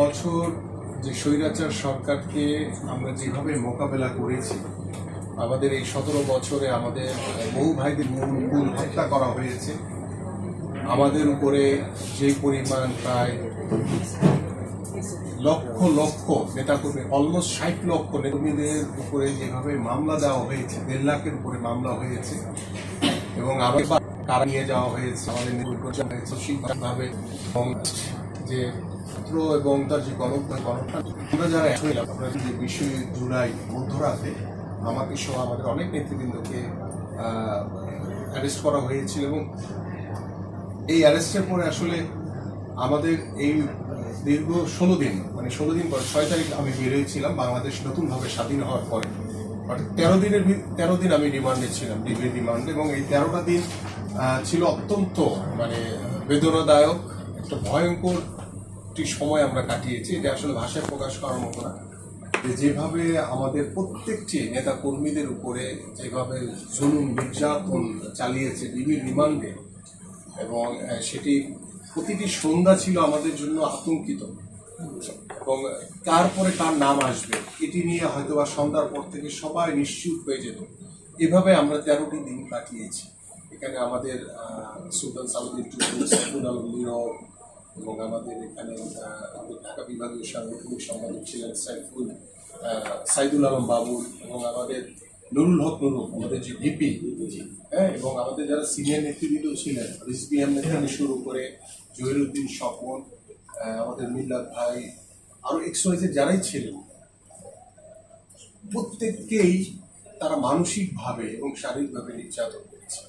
বছর যে স্বৈরাচার সরকারকে আমরা যেভাবে মোকাবেলা করেছি, আমাদের এই সতেরো বছরে আমাদের বহু ভাইদের মূল হত্যা করা হয়েছে। আমাদের উপরে যে পরিমাণ প্রায় লক্ষ লক্ষ নেতাকর্মী অলমোস্ট ষাট লক্ষ নেতাকর্মীদের উপরে যেভাবে মামলা দেওয়া হয়েছে, দেড় লাখের উপরে মামলা হয়েছে এবং আবার কারা নিয়ে যাওয়া হয়েছে, আমাদের হয়েছে সেইভাবে যে ছাত্র এবং তার যে গণপ্রাণ গণপ্রাণ আমরা যারা একসঙ্গে আমরা যে বিশে জুলাই মধ্যরাতে আমাকে সহ আমাদের অনেক নেতৃবৃন্দকে অ্যারেস্ট করা হয়েছিল এবং এই অ্যারেস্টের পরে আসলে আমাদের এই দীর্ঘ ষোলো দিন মানে ষোলো দিন পর ছয় তারিখ আমি বেরিয়েছিলাম বাংলাদেশ নতুনভাবে স্বাধীন হওয়ার পরে, অর্থাৎ তেরো দিনের তেরো দিন আমি রিমান্ডে ছিলাম, ডিগ্রি রিমান্ডে। এবং এই তেরোটা দিন ছিল অত্যন্ত মানে বেদনাদায়ক, একটা ভয়ঙ্কর সময় আমরা কাটিয়েছি, এটা আসলে ভাষায় প্রকাশ করার মতো না। যেভাবে আমাদের প্রত্যেকটি নেতা কর্মীদের উপরে যেভাবে জুলুম, নির্যাতন চালিয়েছে ডিবি রিমান্ডে, এবং সেটি প্রতিটি সন্ধ্যা ছিল আমাদের জন্য আতঙ্কিত। এবং তারপরে তার নাম আসবে, এটি নিয়ে হয়তো বা সন্ধ্যার পর থেকে সবাই নিশ্চুপ হয়ে যেত। এভাবে আমরা তেরোটি দিন কাটিয়েছি। এখানে আমাদের সুলতান সালুদ্দিন সাইফুল আলম এবং আমাদের এখানে আমাদের ঢাকা বিভাগীয় সাংগঠনিক সম্পাদক ছিলেন সাইফুল সাইদুল আলম বাবুল এবং আমাদের নুরুল হক নুরুল আমাদের যে ভিপি। হ্যাঁ এবং আমাদের যারা সিনিয়র নেতৃবৃন্দ ছিলেন রিজবি আহমেদ থেকে শুরু করে জহিরুদ্দিন স্বপন আমাদের মিল্লাত ভাই আরও এক্সওয়াইজের যারাই ছিলেন প্রত্যেককেই তারা মানসিকভাবে এবং শারীরিকভাবে নির্যাতন করেছে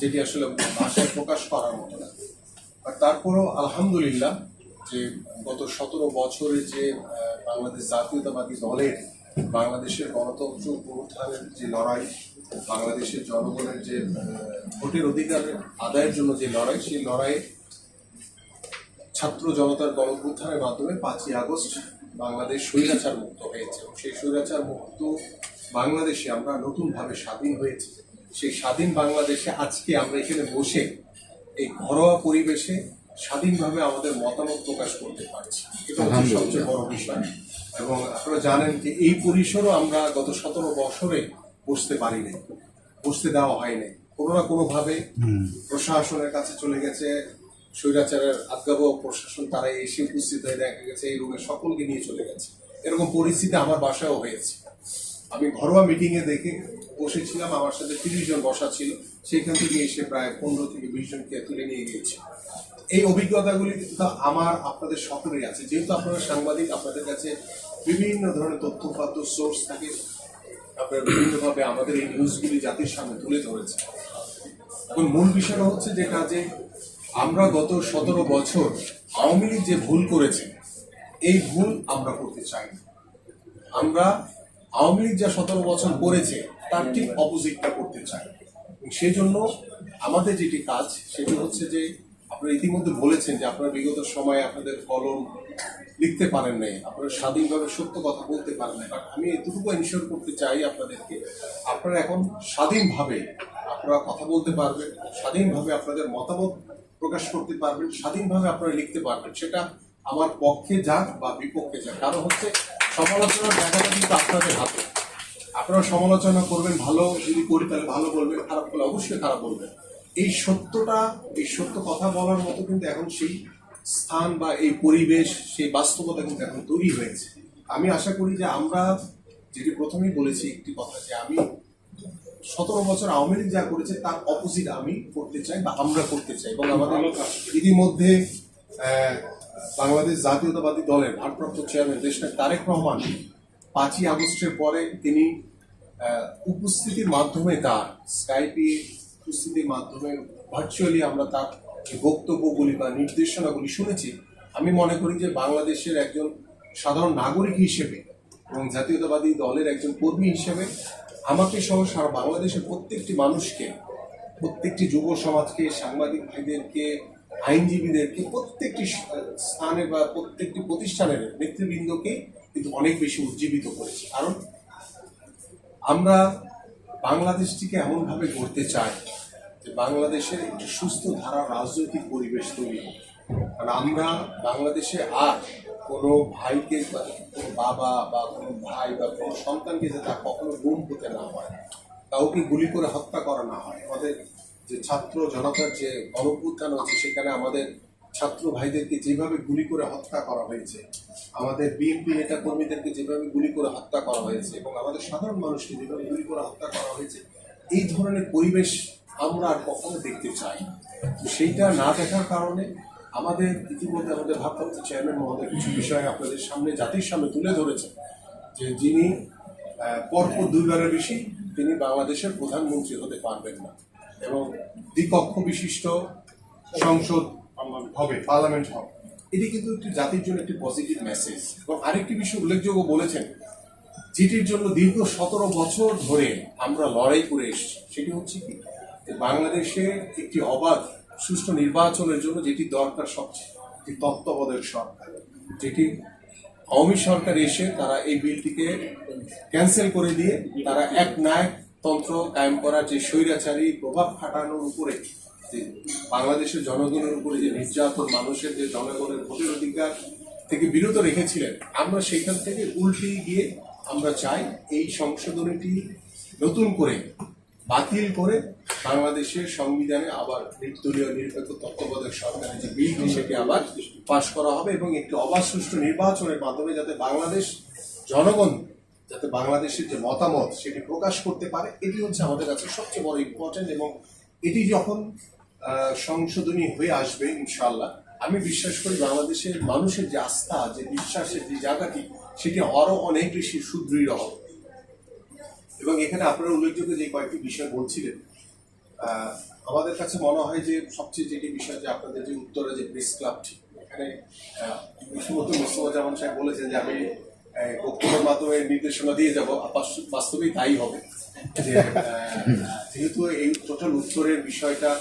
যেটি আসলে ভাষায় প্রকাশ করার মতো না। আর তারপরেও আলহামদুলিল্লাহ যে গত সতেরো বছরে যে বাংলাদেশ জাতীয়তাবাদী দলের, বাংলাদেশের গণতন্ত্র পুনরুত্থানের যে লড়াই, বাংলাদেশের জনগণের যে ভোটের অধিকার আদায়ের জন্য যে লড়াই, সেই লড়াইয়ে ছাত্র জনতার গণপুত্থানের মাধ্যমে পাঁচই আগস্ট বাংলাদেশ স্বৈরাচার মুক্ত হয়েছে। এবং সেই স্বৈরাচার মুক্ত বাংলাদেশে আমরা নতুনভাবে স্বাধীন হয়েছি। সেই স্বাধীন বাংলাদেশে আজকে আমরা এখানে বসে এই ঘরোয়া পরিবেশে স্বাধীনভাবে আমাদের মতামত প্রকাশ করতে পারছি। এটা হচ্ছে সবচেয়ে বড় বিষয়। এবং আপনারা জানেন যে এই পরিসরও আমরা গত সতেরো বছরে বসতে পারি নাই বসতে দেওয়া হয়নি। কোনো না কোনোভাবে প্রশাসনের কাছে চলে গেছে স্বৈরাচারের আজ্ঞাবহ প্রশাসন তারা এসে উপস্থিত হয়ে দেখা গেছে এই রুমে সকলকে নিয়ে চলে গেছে। এরকম পরিস্থিতি আমার বাসায়ও হয়েছে। আমি ঘরোয়া মিটিং এ দেখে বসেছিলাম, আমার সাথে তিরিশ জন বসা ছিল। সেখান থেকে এসে প্রায় পনেরো থেকে বিশ জনকে তুলে নিয়ে গিয়েছে। এই অভিজ্ঞতাগুলি কিন্তু আমার, আপনাদের সকলেরই আছে। যেহেতু আপনারা সাংবাদিক, আপনাদের কাছে বিভিন্ন ধরনের তথ্য তথ্যপাত্র সোর্স থাকে, আপনারা বিভিন্নভাবে আমাদের এই নিউজগুলি জাতির সামনে তুলে ধরেছে এখন মূল বিষয়টা হচ্ছে যেটা যে, আমরা গত সতেরো বছর আওয়ামী লীগ যে ভুল করেছে, এই ভুল আমরা করতে চাই আমরা আওয়ামী লীগ যা সতেরো বছর করেছে, তার ঠিক অপোজিটটা করতে এবং সেই জন্য আমাদের যেটি কাজ, সেটি হচ্ছে যে আপনারা ইতিমধ্যে বলেছেন যে আপনারা বিগত সময়ে আপনাদের কলম লিখতে পারেন নাই, আপনারা স্বাধীনভাবে সত্য কথা বলতে পারেন নাই। বাট আমি এতটুকু এনশিওর করতে চাই আপনাদেরকে, আপনারা এখন স্বাধীনভাবে আপনারা কথা বলতে পারবেন, স্বাধীনভাবে আপনাদের মতামত প্রকাশ করতে পারবেন, স্বাধীনভাবে আপনারা লিখতে পারবেন। সেটা আমার পক্ষে যাক বা বিপক্ষে যাক। কারণ হচ্ছে সমালোচনার জায়গাটা কিন্তু আপনাদের হাতে। আপনারা সমালোচনা করবেন ভালো যদি করি তাহলে ভালো বলবেন খারাপ করলে অবশ্যই খারাপ বলবেন। এই সত্যটা এই সত্য কথা বলার মতো কিন্তু এখন সেই স্থান বা এই পরিবেশ সেই বাস্তবতা কিন্তু এখন তৈরি হয়েছে। আমি আশা করি যে আমরা যেটি প্রথমেই বলেছি একটি কথা যে আমি সতেরো বছর আওয়ামী লীগ যা করেছে তার অপোজিট আমি করতে চাই বা আমরা করতে চাই। এবং আমাদের ইতিমধ্যে বাংলাদেশ জাতীয়তাবাদী দলের ভারপ্রাপ্ত চেয়ারম্যান দেশনাথ তারেক রহমান পাঁচই আগস্টের পরে তিনি উপস্থিতির মাধ্যমে তার স্কাইপে উপস্থিতির মাধ্যমে ভার্চুয়ালি আমরা তার বক্তব্যগুলি বা নির্দেশনাগুলি শুনেছি, আমি মনে করি যে বাংলাদেশের একজন সাধারণ নাগরিক হিসেবে এবং জাতীয়তাবাদী দলের একজন কর্মী হিসেবে আমাকে সহ সারা বাংলাদেশের প্রত্যেকটি মানুষকে, প্রত্যেকটি যুব সমাজকে, সাংবাদিক ভাইদেরকে আইনজীবীদেরকে প্রত্যেকটি স্থানে বা প্রত্যেকটি প্রতিষ্ঠানের নেতৃবৃন্দকে কিন্তু অনেক বেশি উজ্জীবিত করেছে। কারণ আমরা বাংলাদেশটিকে এমনভাবে গড়তে চাই যে বাংলাদেশের একটি সুস্থ ধারা রাজনৈতিক পরিবেশ তৈরি হোক। কারণ আমরা বাংলাদেশে আর কোনো ভাইকে কোনো বাবা বা কোনো ভাই বা কোনো সন্তানকে তার কখনো গুম হতে না হয়, কাউকে গুলি করে হত্যা করা না হয়, আমাদের যে ছাত্র জনতার যে গণপুত্থান হচ্ছে, সেখানে আমাদের ছাত্র ভাইদেরকে যেভাবে গুলি করে হত্যা করা হয়েছে, আমাদের বিএনপি নেতা কর্মীদেরকে যেভাবে গুলি করে হত্যা করা হয়েছে এবং আমাদের সাধারণ মানুষকে যেভাবে গুলি করে হত্যা করা হয়েছে, এই ধরনের পরিবেশ আমরা আর কখনো দেখতে চাই সেইটা না দেখার কারণে আমাদের ইতিমধ্যে আমাদের ভারপ্রাপ্ত চেয়ারম্যান মহোদয় কিছু বিষয় আপনাদের সামনে, জাতির সামনে তুলে ধরেছেন, যে যিনি পরপর দুইবারের বেশি তিনি বাংলাদেশের প্রধানমন্ত্রী হতে পারবেন না। এবং দ্বিকক্ষ বিশিষ্ট সংসদ হবে, পার্লামেন্ট হবে। এটি কিন্তু একটি জাতির জন্য একটি পজিটিভ মেসেজ এবং আরেকটি বিষয় উল্লেখযোগ্য বলেছেন যেটির জন্য দীর্ঘ সতেরো বছর ধরে আমরা লড়াই করে এসেছি। সেটি হচ্ছে কি? বাংলাদেশে একটি অবাধ সুষ্ঠু নির্বাচনের জন্য যেটি দরকার সবচেয়ে একটি তত্ত্বাবধায়ক সরকার। যেটি আওয়ামী সরকার এসে তারা এই বিলটিকে ক্যান্সেল করে দিয়ে তারা এক নায়ক তন্ত্র কায়েম করার যে স্বৈরাচারী প্রভাব খাটানোর উপরে, যে বাংলাদেশের জনগণের উপরে যে নির্যাতন, মানুষের যে জনগণের ভোটের অধিকার থেকে বিরত রেখেছিলেন, আমরা সেখান থেকে উল্টে গিয়ে আমরা চাই এই সংশোধনীটি নতুন করে, বাতিল করে বাংলাদেশের সংবিধানে আবার নির্দলীয় নিরপেক্ষ তত্ত্বাবধায়ক সরকারের যে বিলটি সেটি আবার পাশ করা হবে এবং একটি অবাধ সুষ্ঠু নির্বাচনের মাধ্যমে যাতে বাংলাদেশ জনগণ যাতে বাংলাদেশের যে মতামত সেটি প্রকাশ করতে পারে, এটি হচ্ছে আমাদের কাছে সবচেয়ে বড় ইম্পর্টেন্ট এবং এটি যখন সংশোধনী হয়ে আসবে ইনশাল্লাহ আমি বিশ্বাস করি বাংলাদেশের মানুষের যে আস্থা, যে বিশ্বাসের যে জায়গাটি, সেটি আরও অনেক বেশি সুদৃঢ় হবে। এবং এখানে আপনারা উল্লেখযোগ্য যে কয়েকটি বিষয় বলছিলেন আমাদের কাছে মনে হয় যে সবচেয়ে যেটি বিষয় যে আপনাদের যে উত্তরে যে প্রেস ক্লাবটি এখানে ইতিমধ্যে মোস্তফা জামান সাহেব বলেছেন যে আমি বক্তব্যের মাধ্যমে নির্দেশনা দিয়ে যাব। বাস্তব- বাস্তবেই তাই হবে। যে যেহেতু এই টোটাল উত্তরের বিষয়টা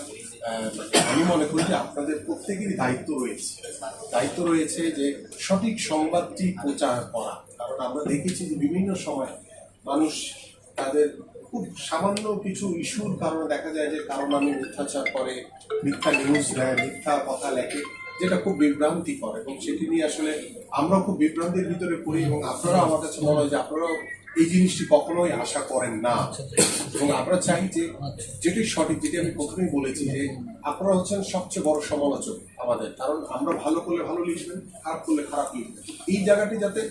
মানে আমি মনে করি যে আপনাদের প্রত্যেকেরই দায়িত্ব রয়েছে। দায়িত্ব রয়েছে যে সঠিক সংবাদটি প্রচার করা। কারণ আমরা দেখেছি যে বিভিন্ন সময় মানুষ তাদের খুব সামান্য কিছু ইস্যুর কারণে দেখা যায় যে কারণ আমি মিথ্যাচার করে মিথ্যা নিউজ দেয় মিথ্যা কথা লেখে। যেটা খুব বিভ্রান্তি করে এবং সেটি নিয়ে আসলে আমরা খুব বিভ্রান্তির ভিতরে পড়ি এবং আপনারা আমার কাছে মনে হয় যে আপনারাও এই জিনিসটি কখনোই আশা করেন না। এবং আমরা চাই যে যেটি সঠিক, যেটি আমি প্রথমেই বলেছি যে আপনারা হচ্ছেন সবচেয়ে বড় সমালোচক আমাদের। কারণ আমরা ভালো করলে ভালো লিখবেন, খারাপ করলে খারাপ লিখবেন। এই জায়গাটি যাতে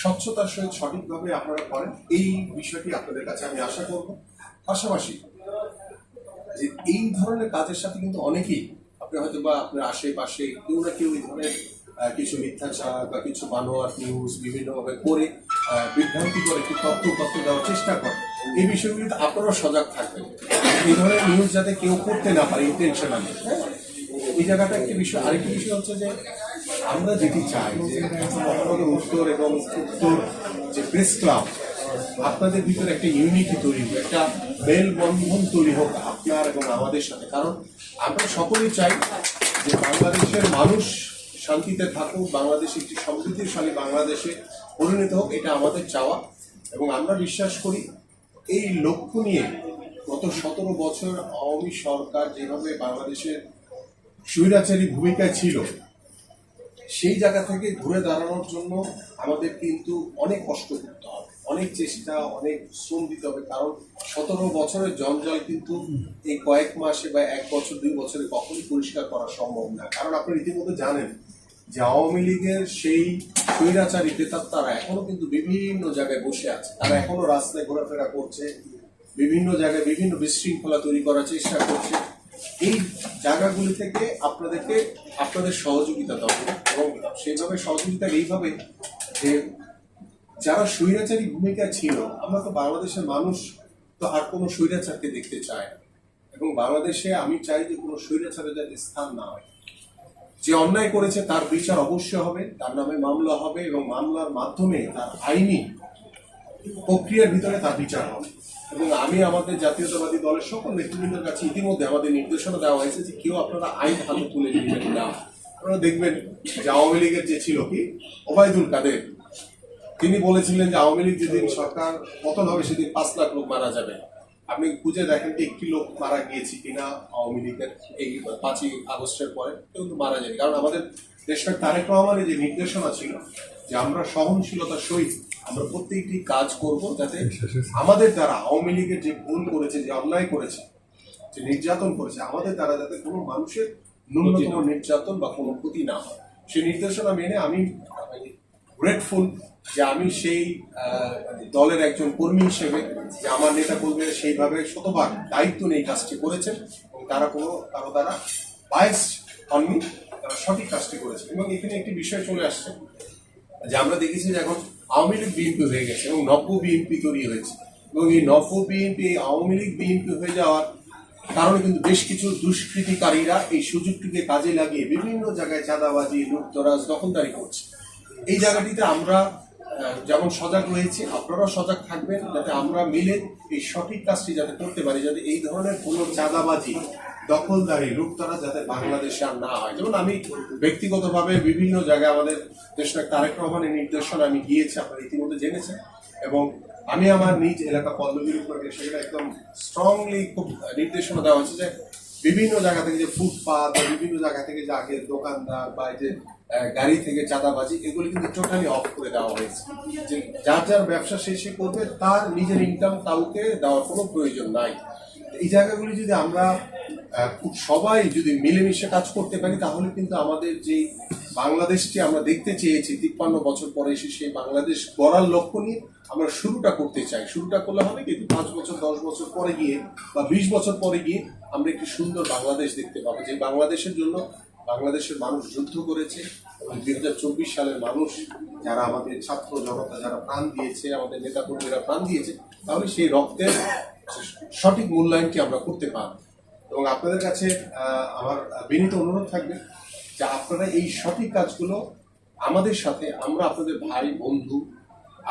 স্বচ্ছতার সহিত সঠিকভাবে আপনারা করেন, এই বিষয়টি আপনাদের কাছে আমি আশা করব। পাশাপাশি যে এই ধরনের কাজের সাথে কিন্তু অনেকেই আপনি হয়তো বা আপনার আশেপাশে কেউ না কেউ এই ধরনের কিছু মিথ্যাচার বা কিছু বানোয়ার নিউজ বিভিন্নভাবে করে বিভ্রান্তি করে, একটি তথ্য তথ্য দেওয়ার চেষ্টা করে। এই বিষয়গুলিতে আপনারা সজাগ থাকবেন। এই ধরনের নিউজ যাতে কেউ করতে না পারে ইন্টেনশনালি হ্যাঁ? এই জায়গাটা একটি বিষয়। আরেকটি বিষয় হচ্ছে যে, আমরা যেটি চাই যে, উত্তর এবং উত্তর যে প্রেস ক্লাব আপনাদের ভিতরে একটা ইউনিটি তৈরি হোক, একটা মেলবন্ধন তৈরি হোক আপনার এবং আমাদের সাথে। কারণ আমরা সকলেই চাই যে বাংলাদেশের মানুষ শান্তিতে থাকুক, বাংলাদেশ একটি সমৃদ্ধিশালী বাংলাদেশে পরিণত হোক, এটা আমাদের চাওয়া। এবং আমরা বিশ্বাস করি এই লক্ষ্য নিয়ে গত সতেরো বছর আওয়ামী সরকার যেভাবে বাংলাদেশের স্বৈরাচারী ভূমিকায় ছিল, সেই জায়গা থেকে ঘুরে দাঁড়ানোর জন্য আমাদের কিন্তু অনেক কষ্ট করতে হবে। অনেক চেষ্টা, অনেক শ্রম দিতে হবে। কারণ সতেরো বছরের জঞ্জাল কিন্তু এই কয়েক মাসে বা এক বছর, দুই বছরে কখনোই পরিষ্কার করা সম্ভব না। কারণ আপনি রীতিমতো জানেন যে আওয়ামী লীগের সেই স্বৈরাচারী ক্রেতার তারা এখনও কিন্তু বিভিন্ন জায়গায় বসে আছে। তারা এখনও রাস্তায় ঘোরাফেরা করছে, বিভিন্ন জায়গায় বিভিন্ন বিশৃঙ্খলা তৈরি করার চেষ্টা করছে। এই জায়গাগুলি থেকে আপনাদেরকে, আপনাদের সহযোগিতা দরকার। এবং সেইভাবে সহযোগিতা এইভাবে যে যারা স্বৈরাচারী ভূমিকা ছিল, আমরা তো বাংলাদেশের মানুষ, তো আর কোনো স্বৈরাচারকে দেখতে চায় না। এবং বাংলাদেশে আমি চাই যে কোনো স্বৈরাচারের যাতে স্থান না হয়। যে অন্যায় করেছে তার বিচার অবশ্যই হবে, তার নামে মামলা হবে এবং মামলার মাধ্যমে তার আইনি প্রক্রিয়ার ভিতরে তার বিচার হবে। এবং আমি আমাদের জাতীয়তাবাদী দলের সকল নেতৃবৃন্দের কাছে ইতিমধ্যে আমাদের নির্দেশনা দেওয়া হয়েছে যে কেউ আপনারা আইন হাতে তুলে নেবেন না। আপনারা দেখবেন যে আওয়ামী লীগের যে ছিল কি, ওবায়দুল কাদের তিনি বলেছিলেন যে আওয়ামী লীগ যেদিন সরকার পতন হবে সেদিন পাঁচ লাখ লোক মারা যাবে। আপনি খুঁজে দেখেন যে একটি লোক মারা গিয়েছে কিনা আওয়ামী লীগের এই পাঁচই আগস্টের পরে কেউ কিন্তু মারা যায়নি। কারণ আমাদের দেশটা তারেক রহমানের যে নির্দেশনা ছিল যে আমরা সহনশীলতার সহিত আমরা প্রত্যেকটি কাজ করব যাতে আমাদের দ্বারা আওয়ামী লীগের যে ভুল করেছে যে অন্যায় করেছে যে নির্যাতন করেছে আমাদের দ্বারা যাতে কোনো মানুষের ন্যূনতম নির্যাতন বা কোনো ক্ষতি না হয়। সেই নির্দেশনা মেনে আমি গ্রেটফুল যে আমি সেই আহ, দলের একজন কর্মী হিসেবে যে আমার নেতা কর্মীরা সেইভাবে শতভাগ দায়িত্ব নিয়ে কাজটি করেছেন এবং তারা কোনো কারও দ্বারা বায়াস হননি তারা সঠিক কাজটি করেছেন। এবং এখানে একটি বিষয় চলে আসছে যে আমরা দেখেছি যে এখন আওয়ামী লীগ বিএনপি হয়ে গেছে এবং নব্য বিএনপি তৈরি হয়েছে। এবং এই নব্য বিএনপি আওয়ামী লীগ বিএনপি হয়ে যাওয়ার কারণে কিন্তু বেশ কিছু দুষ্কৃতিকারীরা এই সুযোগটিকে কাজে লাগিয়ে বিভিন্ন জায়গায় চাঁদাবাজি লুটতরাজ দখলদারি করছে। এই জায়গাটিতে আমরা যেমন সজাগ রয়েছে, আপনারাও সজাগ থাকবেন যাতে আমরা মিলে এই সঠিক কাজটি যাতে করতে পারি, যাতে এই ধরনের কোনো চাঁদাবাজি, দখলদারি, লুটতরা যাতে বাংলাদেশে আর না হয়। যেমন আমি ব্যক্তিগতভাবে বিভিন্ন জায়গায় আমাদের দেশনায়ক তারেক রহমানের নির্দেশনা আমি গিয়েছি, আপনারা ইতিমধ্যে জেনেছেন, এবং আমি আমার নিজ এলাকা পল্লবীর উপরে সেখানে একদম স্ট্রংলি খুব নির্দেশনা দেওয়া হচ্ছে যে বিভিন্ন জায়গা থেকে যে ফুটপাত বা বিভিন্ন জায়গা থেকে যে আগের দোকানদার বা এই যে গাড়ি থেকে চাঁদাবাজি, এগুলি কিন্তু টোটালি অফ করে দেওয়া হয়েছে। যে যার যার ব্যবসা সে করবে, তার নিজের ইনকাম কাউকে দেওয়ার কোনো প্রয়োজন নাই। এই জায়গাগুলি যদি আমরা খুব সবাই যদি মিলেমিশে কাজ করতে পারি, তাহলে কিন্তু আমাদের যে বাংলাদেশটি আমরা দেখতে চেয়েছি, তিপ্পান্ন বছর পরে এসে সেই বাংলাদেশ গড়ার লক্ষ্য নিয়ে আমরা শুরুটা করতে চাই। শুরুটা করলে হবে কিন্তু পাঁচ বছর, দশ বছর পরে গিয়ে বা বিশ বছর পরে গিয়ে আমরা একটি সুন্দর বাংলাদেশ দেখতে পাবো, যে বাংলাদেশের জন্য বাংলাদেশের মানুষ যুদ্ধ করেছে দুই হাজার চব্বিশ সালের মানুষ যারা আমাদের ছাত্র জনতা, যারা প্রাণ দিয়েছে, আমাদের নেতা কর্মীরা প্রাণ দিয়েছে, তাহলে সেই রক্তের সঠিক মূল্যায়নটি আমরা করতে পারব। এবং আপনাদের কাছে আমার বিনীত অনুরোধ থাকবে যে আপনারা এই সঠিক কাজগুলো আমাদের সাথে, আমরা আপনাদের ভাই, বন্ধু,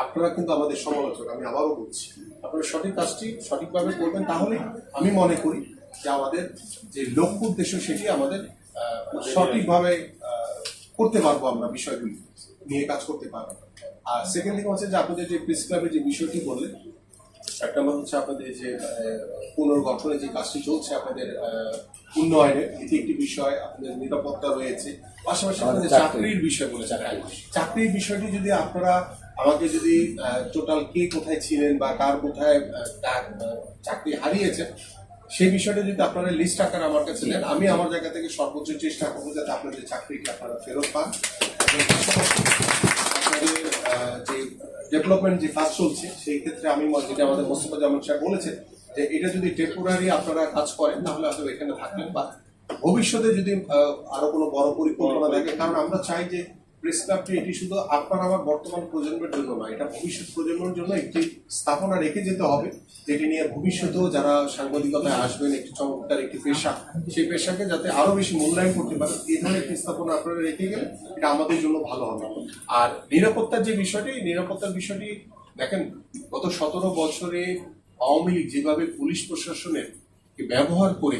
আপনারা কিন্তু আমাদের সমালোচক, আমি আবারও বলছি, আপনারা সঠিক কাজটি সঠিকভাবে করবেন, তাহলে আমি মনে করি যে আমাদের যে লক্ষ্য উদ্দেশ্য সেটি আমাদের সঠিকভাবে করতে পারব আমরা বিষয়গুলি নিয়ে কাজ করতে পারব। আর সেকেন্ড থিং হচ্ছে যে আপনাদের যে প্রেস ক্লাবের যে বিষয়টি বললেন এক নম্বর হচ্ছে আপনাদের যে আহ, পুনর্গঠনের যে কাজটি চলছে আপনাদের উন্নয়নের এটি একটি বিষয় আপনাদের নিরাপত্তা রয়েছে। পাশাপাশি আপনাদের চাকরির বিষয় বলেছেন হ্যাঁ, চাকরির বিষয়টি যদি আপনারা আমাকে যদি টোটাল কে কোথায় ছিলেন বা কার কোথায় চাকরি হারিয়েছেন সেই বিষয়টা যদি আপনারা লিস্ট আকারে আমার কাছে নেন আমি আমার জায়গা থেকে সর্বোচ্চ চেষ্টা করব যাতে আপনাদের চাকরিটা আপনারা ফেরত পান। আপনাদের যে ডেভেলপমেন্ট যে কাজ চলছে সেই ক্ষেত্রে আমি যেটা আমাদের মোস্তফা জামান সাহেব বলেছেন যে এটা যদি টেম্পোরারি আপনারা কাজ করেন তাহলে হয়তো এখানে থাকবেন বা ভবিষ্যতে যদি আরও কোনো বড় পরিকল্পনা থাকে কারণ আমরা চাই যে প্রেস ক্লাবটি এটি শুধু আপনার আমার বর্তমান প্রজন্মের জন্য নয়, এটা ভবিষ্যৎ প্রজন্মের জন্য একটি স্থাপনা রেখে যেতে হবে, যেটি নিয়ে ভবিষ্যতেও যারা সাংবাদিকতায় আসবেন, একটি চমৎকার একটি পেশা, সেই পেশাকে যাতে আরও বেশি মূল্যায়ন করতে পারে, এই ধরনের একটি স্থাপনা আপনারা রেখে গেলে এটা আমাদের জন্য ভালো হবে। আর নিরাপত্তার যে বিষয়টি, নিরাপত্তার বিষয়টি দেখেন, গত সতেরো বছরে আওয়ামী লীগ যেভাবে পুলিশ প্রশাসনের ব্যবহার করে